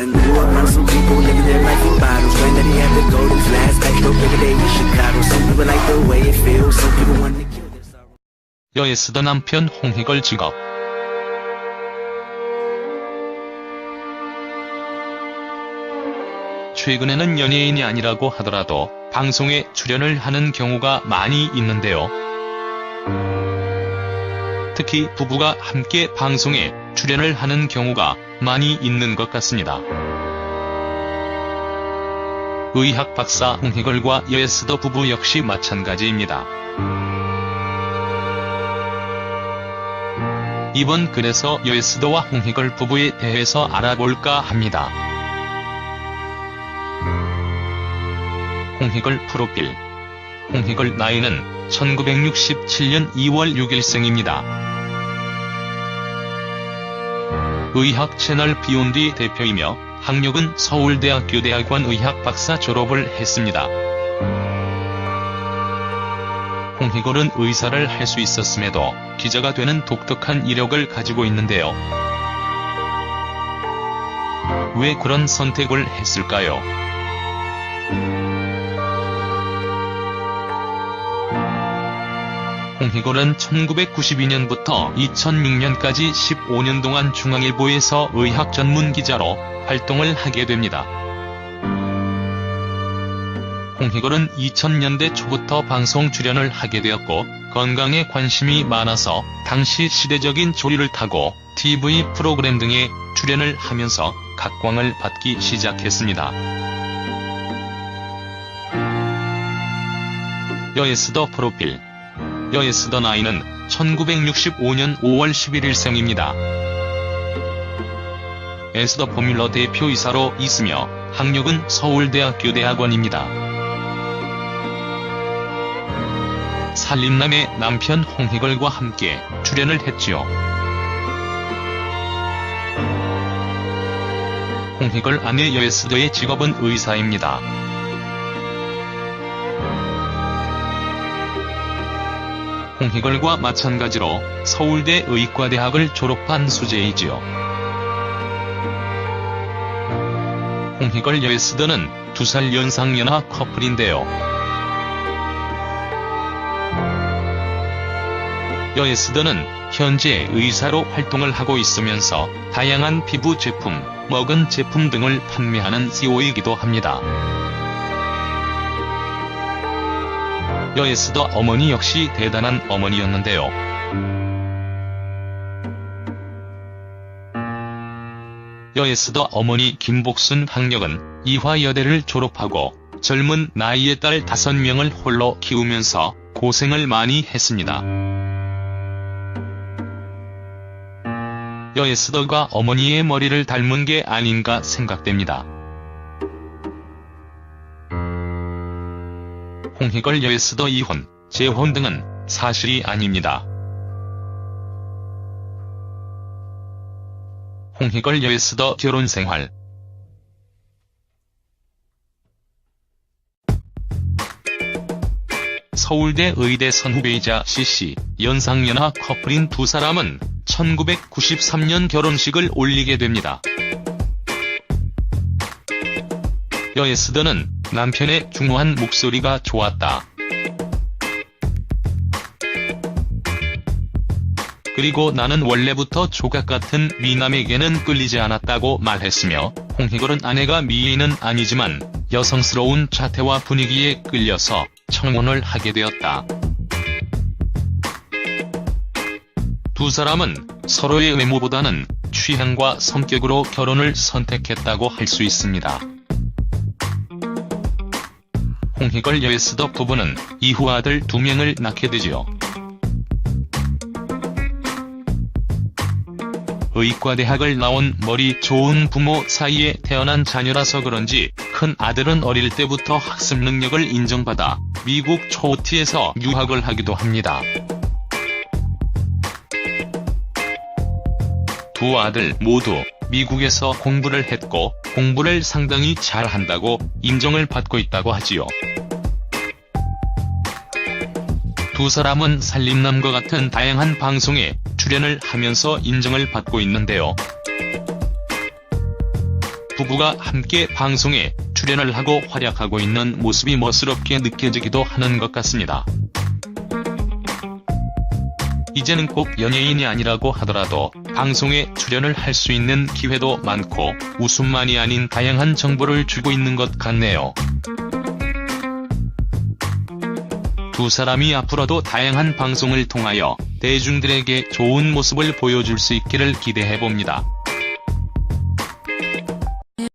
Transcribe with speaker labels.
Speaker 1: I done grew up around some people living their life in bottles. Granddaddy had the golden flask, back though every day in Chicago. Some people like the way it feels, some people want to kill their sorrow.
Speaker 2: 여에 쓰던 남편 홍희걸 직업. 최근에는 연예인이 아니라고 하더라도 방송에 출연을 하는 경우가 많이 있는데요. 특히 부부가 함께 방송에 출연을 하는 경우가 많이 있는 것 같습니다. 의학 박사 홍희걸과 여에스더 부부 역시 마찬가지입니다. 이번 글에서 여에스더와 홍희걸 부부에 대해서 알아볼까 합니다. 홍희걸 프로필 홍희걸 나이는 1967년 2월 6일 생입니다. 의학 채널 비욘디 대표이며 학력은 서울대학교 대학원 의학 박사 졸업을 했습니다. 홍희걸은 의사를 할 수 있었음에도 기자가 되는 독특한 이력을 가지고 있는데요. 왜 그런 선택을 했을까요? 홍희걸은 1992년부터 2006년까지 15년 동안 중앙일보에서 의학 전문 기자로 활동을 하게 됩니다. 홍희걸은 2000년대 초부터 방송 출연을 하게 되었고 건강에 관심이 많아서 당시 시대적인 조리를 타고 TV 프로그램 등에 출연을 하면서 각광을 받기 시작했습니다. 여에스더 프로필 여에스더 나이는 1965년 5월 11일 생입니다. 에스더 포뮬러 대표이사로 있으며 학력은 서울대학교 대학원입니다. 살림남의 남편 홍희걸과 함께 출연을 했지요. 홍희걸 아내 여에스더의 직업은 의사입니다. 홍희걸과 마찬가지로 서울대 의과대학을 졸업한 수재이지요. 홍희걸 여에스더는 두 살 연상 연하 커플인데요. 여에스더는 현재 의사로 활동을 하고 있으면서 다양한 피부 제품, 먹은 제품 등을 판매하는 CEO이기도 합니다. 여에스더 어머니 역시 대단한 어머니였는데요. 여에스더 어머니 김복순 학력은 이화여대를 졸업하고 젊은 나이의 딸 5명을 홀로 키우면서 고생을 많이 했습니다. 여에스더가 어머니의 머리를 닮은 게 아닌가 생각됩니다. 홍희걸 여에스더 이혼, 재혼 등은 사실이 아닙니다. 홍희걸 여에스더 결혼 생활 서울대 의대 선후배이자 CC, 연상연하 커플인 두 사람은 1993년 결혼식을 올리게 됩니다. 여에스더는 남편의 중후한 목소리가 좋았다. 그리고 나는 원래부터 조각 같은 미남에게는 끌리지 않았다고 말했으며 홍희걸은 아내가 미인은 아니지만 여성스러운 자태와 분위기에 끌려서 청혼을 하게 되었다. 두 사람은 서로의 외모보다는 취향과 성격으로 결혼을 선택했다고 할 수 있습니다. 홍희걸 여에스더 부부는 이후 아들 두 명을 낳게 되지요. 의과대학을 나온 머리 좋은 부모 사이에 태어난 자녀라서 그런지 큰 아들은 어릴 때부터 학습 능력을 인정받아 미국 초티에서 유학을 하기도 합니다. 두 아들 모두 미국에서 공부를 했고 공부를 상당히 잘한다고 인정을 받고 있다고 하지요. 두 사람은 살림남과 같은 다양한 방송에 출연을 하면서 인정을 받고 있는데요. 부부가 함께 방송에 출연을 하고 활약하고 있는 모습이 멋스럽게 느껴지기도 하는 것 같습니다. 이제는 꼭 연예인이 아니라고 하더라도 방송에 출연을 할 수 있는 기회도 많고 웃음만이 아닌 다양한 정보를 주고 있는 것 같네요. 두 사람이 앞으로도 다양한 방송을 통하여 대중들에게 좋은 모습을 보여줄 수 있기를 기대해봅니다.